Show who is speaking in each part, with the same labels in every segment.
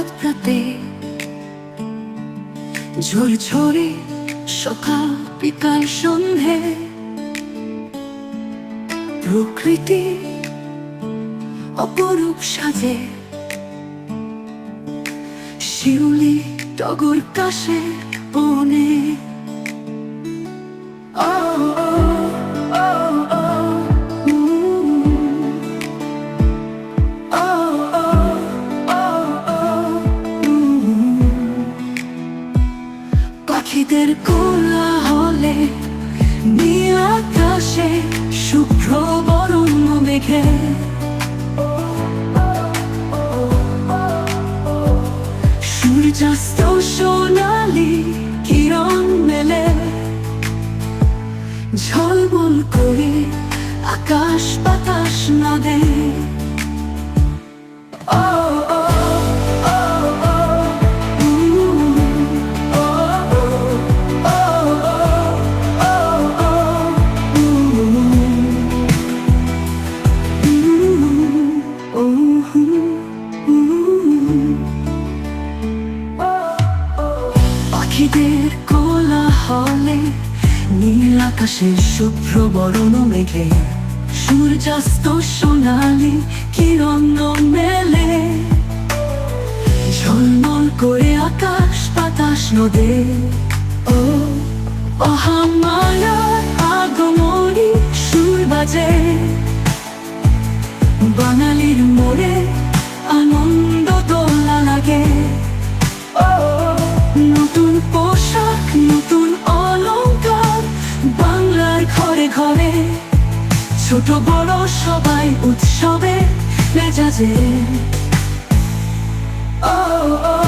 Speaker 1: শারদ প্রাতে ঝরে ঝরে সকাল বিকাল সন্ধে প্রকৃতি অপরূপ সাজে। শিউলি টগর কাশে বনে পাখিদের কোলা হলে আকাশে শুভ্র বরণ মেঘে। সূর্যাস্ত সোনালি কিরণ মেলে। ঝলমল করে আকাশ বাতাস নদে। ও পাখিদের কোলাহলে, নীল আকাশে শুভ্র বরণ মেঘে, সূর্যাস্ত সোনালি কিরণ মেলে। ঝলমল করে আকাশ, বাতাস, নদে, ও অহামায়ার আগমনী সুর বাজে। বাঙালির ছোট বড় সবাই উৎসবে মেজাজে ও ও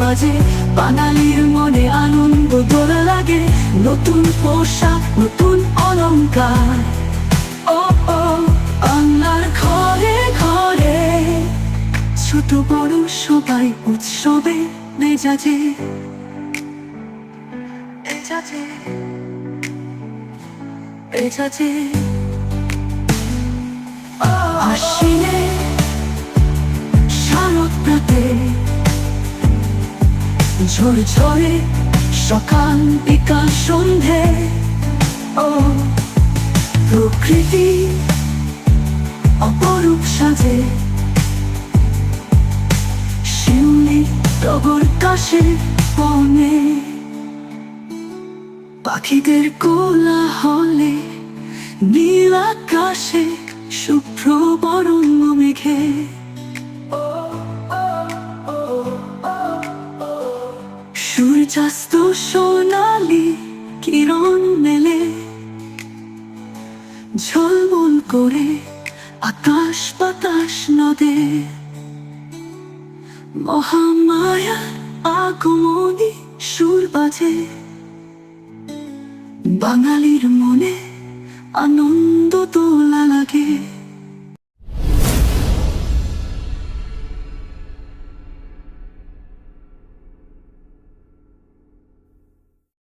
Speaker 1: বাজে বাঙালির মনে আনন্দ দোলা লাগে নতুন পোশাক নতুন অলংকার ও বাংলার ঘরে ঘরে, ছোট বড় সবাই উৎসবে মেজাজে মেজাজে মেজাজে। আশ্বিনে শারদ প্রাতে ঝরে সকাল বিকাল সন্ধে, ও প্রকৃতি অপরূপ সাজে। শিউলি টগর কাশে বনে। পাখিদের কোলা হলে নীল আকাশে শুভ্র বরঙ্গ মেঘে। নদে মহামায়া আগমনী সুর বাজে। বাঙালির মনে আনন্দ তোলা লাগে।